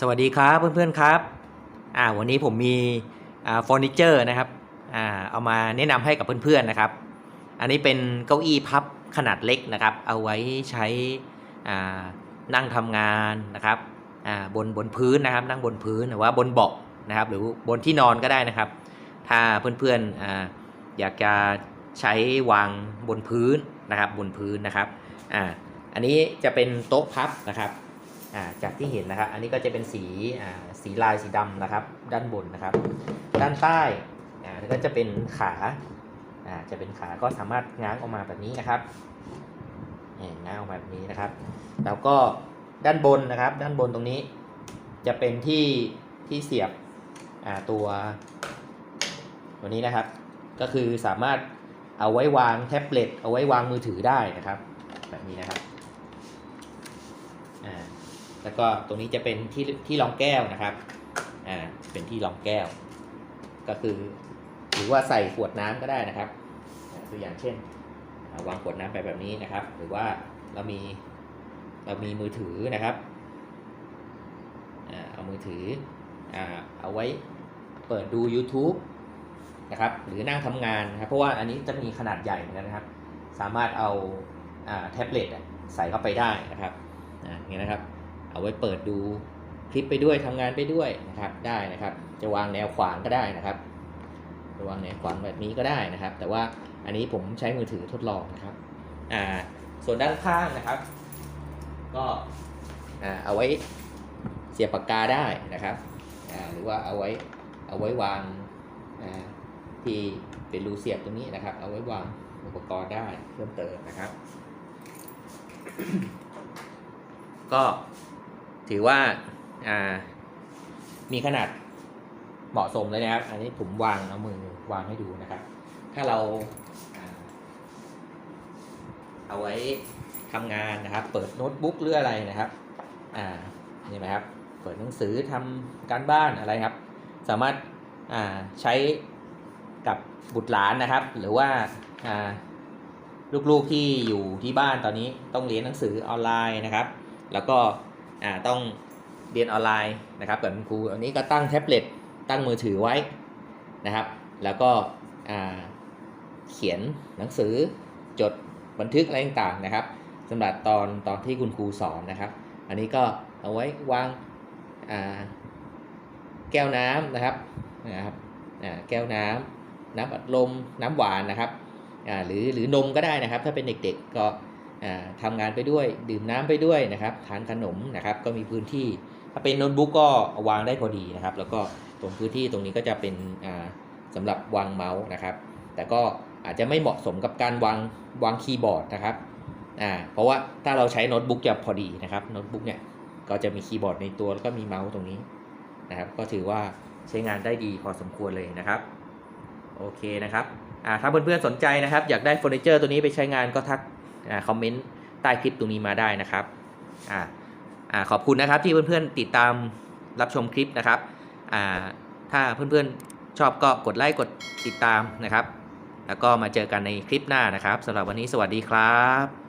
สวัสดีครับเพื่อนๆครับอ่าวันนี้ผมมีอ่าเฟอร์นิเจอร์นะครับอ่าเอามาแนะนำให้กับเพื่อนๆนะครับ อันนี้เป็นเก้าอี้พับขนาดเล็กนะครับ เอาไว้ใช้อ่านั่งทำงานนะครับอ่าบนบนพื้นนะครับ นั่งบนพื้นหรือว่าบนเบาะนะครับ หรือบนที่นอนก็ได้นะครับ ถ้าเพื่อนๆอาอยากจะใช้วางบนพื้นนะครับบนพื้นนะครับอ่าอันนี้จะเป็นโต๊ะพับนะครับ จากที่เห็นนะครับ อันนี้ก็จะเป็นสีสีลายสีดำนะครับ ด้านบนนะครับ ด้านใต้ก็จะเป็นขาจะเป็นขาก็สามารถง้างออกมาแบบนี้นะครับง้างออกมาแบบนี้นะครับ แล้วก็ด้านบนนะครับ ด้านบนตรงนี้ จะเป็นที่ที่เสียบตัวตัวนี้นะครับ ก็คือสามารถเอาไว้วางแท็บเล็ตเอาไว้วางมือถือได้นะครับ แบบนี้นะครับอ่า แล้วก็ตรงนี้จะเป็นที่ที่รองแก้วนะครับ อ่า เป็นที่รองแก้ว ก็คือ หรือว่าใส่ขวดน้ำก็ได้นะครับ ตัวอย่างเช่นาวางขวดน้ำไปแบบนี้นะครับ หรือว่าเรามีเรามีมือถือนะครับอ่าเอามือถือ อ่า เอาไว้เปิดดู YouTube นะครับ หรือนั่งทำงานนะครับ เพราะว่าอันนี้จะมีขนาดใหญ่เหมือนกันนะครับ สามารถเอาแท็บเล็ตใส่เข้าไปได้นะครับอ่าอย่างนี้นะครับ เอาไว้เปิดดูคลิปไปด้วยทำงานไปด้วยนะครับได้นะครับ จะวางแนวขวางก็ได้นะครับจะวางแนวขวางแบบนี้ก็ได้นะครับ แต่ว่าอันนี้ผมใช้มือถือทดลองนะครับอ่าส่วนด้านข้างนะครับ ก็อ่าเอาไว้เสียบปากกาได้นะครับอ่าหรือว่าเอาไว้เอาไว้วางอ่าที่เป็นรูเสียบตรงนี้นะครับ เอาไว้วางอุปกรณ์ได้เพิ่มเติมนะครับ ก็ ถือว่าามีขนาดเหมาะสมเลยนะครับ อันนี้ผมวางเอามือวางให้ดูนะครับ ถ้าเราาเอาไว้ทำงานนะครับ เปิดโน้ตบุ๊กหรืออะไรนะครับ อ่า นี่ไหมครับ เปิดหนังสือทำการบ้านอะไรครับ สามารถอ่าใช้กับบุตรหลานนะครับ หรือว่าอ่าลูกๆที่อยู่ที่บ้านตอนนี้ต้องเรียนหนังสือออนไลน์นะครับ แล้วก็ อ่าต้องเรียนออนไลน์นะครับกับคุณครูอันนี้ก็ตั้งแท็บเล็ตตั้งมือถือไว้นะครับ แล้วก็อ่าเขียนหนังสือจดบันทึกอะไรต่างๆนะครับสำหรับตอนตอนที่คุณครูสอนนะครับ อันนี้ก็เอาไว้วางอ่าแก้วน้ำนะครับนะครับอ่าแก้วน้ำน้ำอัดลมน้ำหวานนะครับอ่าหรือหรือนมก็ได้นะครับ ถ้าเป็นเด็กๆก็ อ่าทำงานไปด้วยดื่มน้ำไปด้วยนะครับทานขนมนะครับก็มีพื้นที่ถ้าเป็นโน้ตบุ๊กก็วางได้พอดีนะครับ แล้วก็ตรงพื้นที่ตรงนี้ก็จะเป็นอ่าสำหรับวางเมาส์นะครับ แต่ก็อาจจะไม่เหมาะสมกับการวางวางคีย์บอร์ดนะครับอ่าเพราะว่าถ้าเราใช้โน้ตบุ๊กจะพอดีนะครับโน้ตบุ๊กเนี่ยก็จะมีคีย์บอร์ดในตัวแล้วก็มีเมาส์ตรงนี้นะครับ ก็ถือว่าใช้งานได้ดีพอสมควรเลยนะครับโอเคนะครับอ่าถ้าเพื่อนๆสนใจนะครับ อยากได้เฟอร์นิเจอร์ตัวนี้ไปใช้งานก็ทัก คอมเมนต์ใต้คลิปตรงนี้มาได้นะครับอ่าอ่าขอบคุณนะครับที่เพื่อนๆติดตามรับชมคลิปนะครับอ่าถ้าเพื่อนๆชอบก็กดไลค์กดติดตามนะครับ แล้วก็มาเจอกันในคลิปหน้านะครับสำหรับวันนี้สวัสดีครับ